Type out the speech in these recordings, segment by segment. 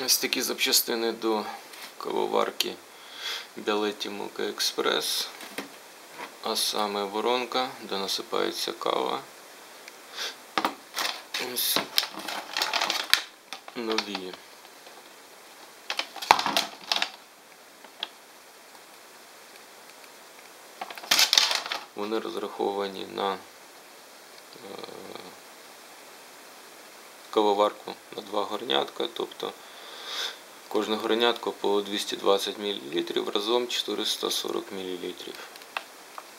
Ось такі запчастини до кавоварки Біалетті Мука Експрес. А саме воронка, де насипається кава. Ось нові. Вони розраховані на е, кавоварку на два горнятка, тобто кожне горнятко по 220 мл, разом 440 мл.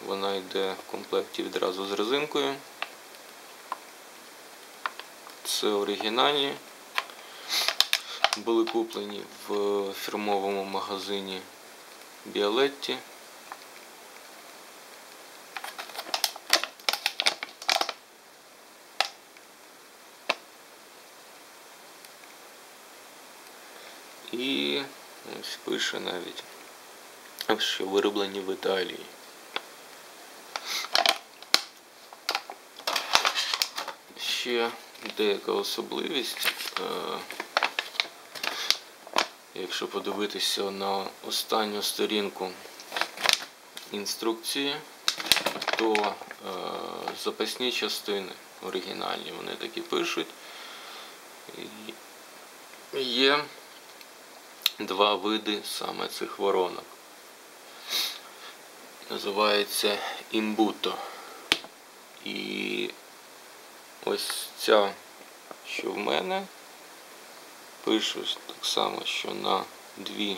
Вона йде в комплекті відразу з резинкою. Це оригінальні. Були куплені в фірмовому магазині Біалетті. І ось пише навіть, що вироблені в Італії. Ще деяка особливість. е, Якщо подивитися на останню сторінку інструкції, то е, запасні частини оригінальні, вони такі пишуть. Є два види саме цих воронок. Називається імбуто. І ось ця, що в мене, пишу так само, що на дві,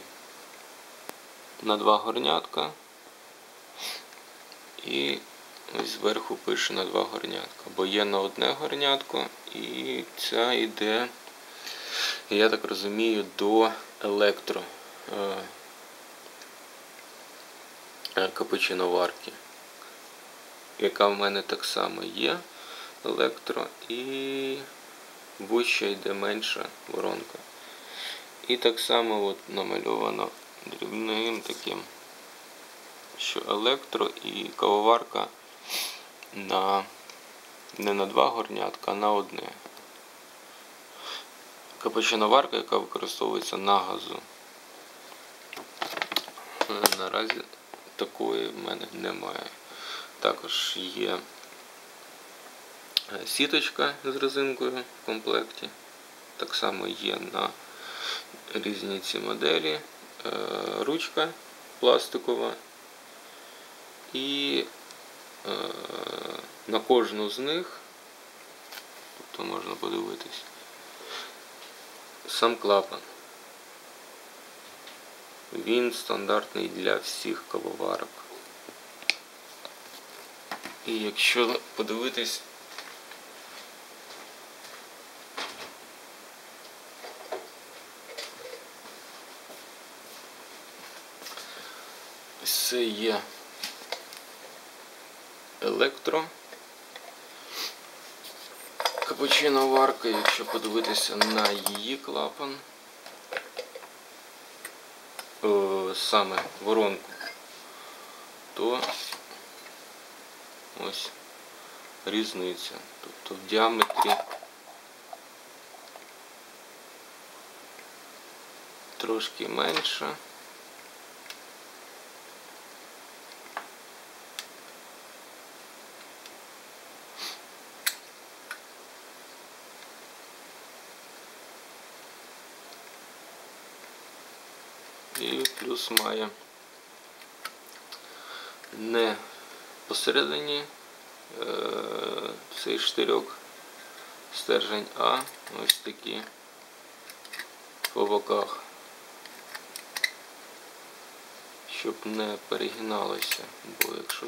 на два горнятка. І ось зверху пише на два горнятка. Бо є на одне горнятко і ця йде, я так розумію, до електро е, е, капучиноварки, яка в мене так само є електро і вище йде менша воронка. І так само от намальовано дрібним таким, що електро і кавоварка на не на два горнятка, а на одне. Капучиноварка, яка використовується на газу. Е, Наразі такої в мене немає. Також є е, сіточка з резинкою в комплекті. Так само є на різні ці моделі, е, ручка пластикова і на кожну з них, тобто можна подивитись, сам клапан. Він стандартний для всіх кавоварок. І якщо подивитись це є електро капучиноварка, якщо подивитися на її клапан, о, саме воронку, то ось різниця. Тобто в діаметрі трошки менше. І плюс має не посередині е, цей штирьок стержень, а ось такі по боках, щоб не перегиналося, бо якщо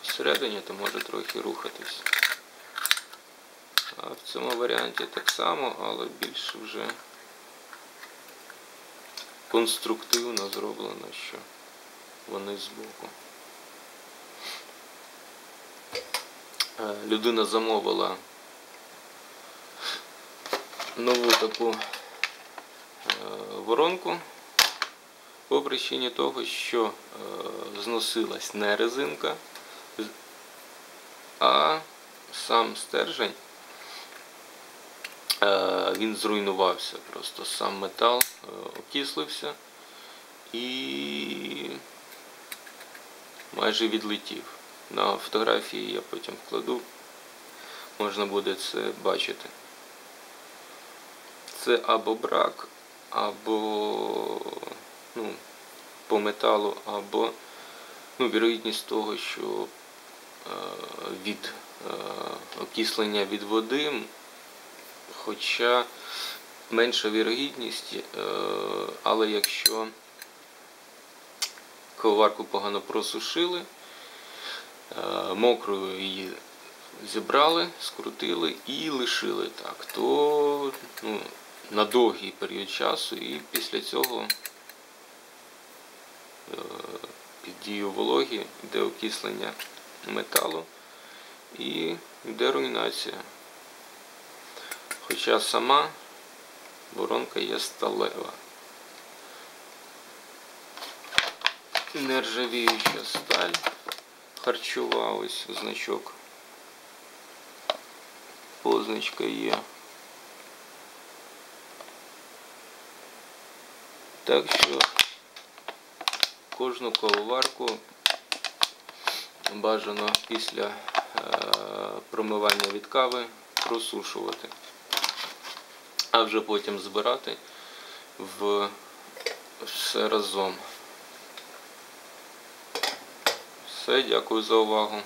посередині, то може трохи рухатись. А в цьому варіанті так само, але більше вже конструктивно зроблено, що вони збоку. Е, Людина замовила нову таку е, воронку по причині того, що е, зносилась не резинка, а сам стержень він зруйнувався. Просто сам метал е, окислився і майже відлетів. На фотографії я потім вкладу, можна буде це бачити. Це або брак, або ну, по металу, або ну, вірогідність того, що е, від е, окислення від води, хоча менша вірогідність, е, але якщо коварку погано просушили, е, мокрою її зібрали, скрутили і лишили так, то ну, на довгий період часу і після цього е, під дією вологі йде окислення металу і йде руйнація. Хоча сама воронка є сталева. Нержавіюча сталь харчова, ось значок. Позначка є. Так що кожну коловарку бажано після е, промивання від кави просушувати, а вже потім збирати в все разом. Все, дякую за увагу.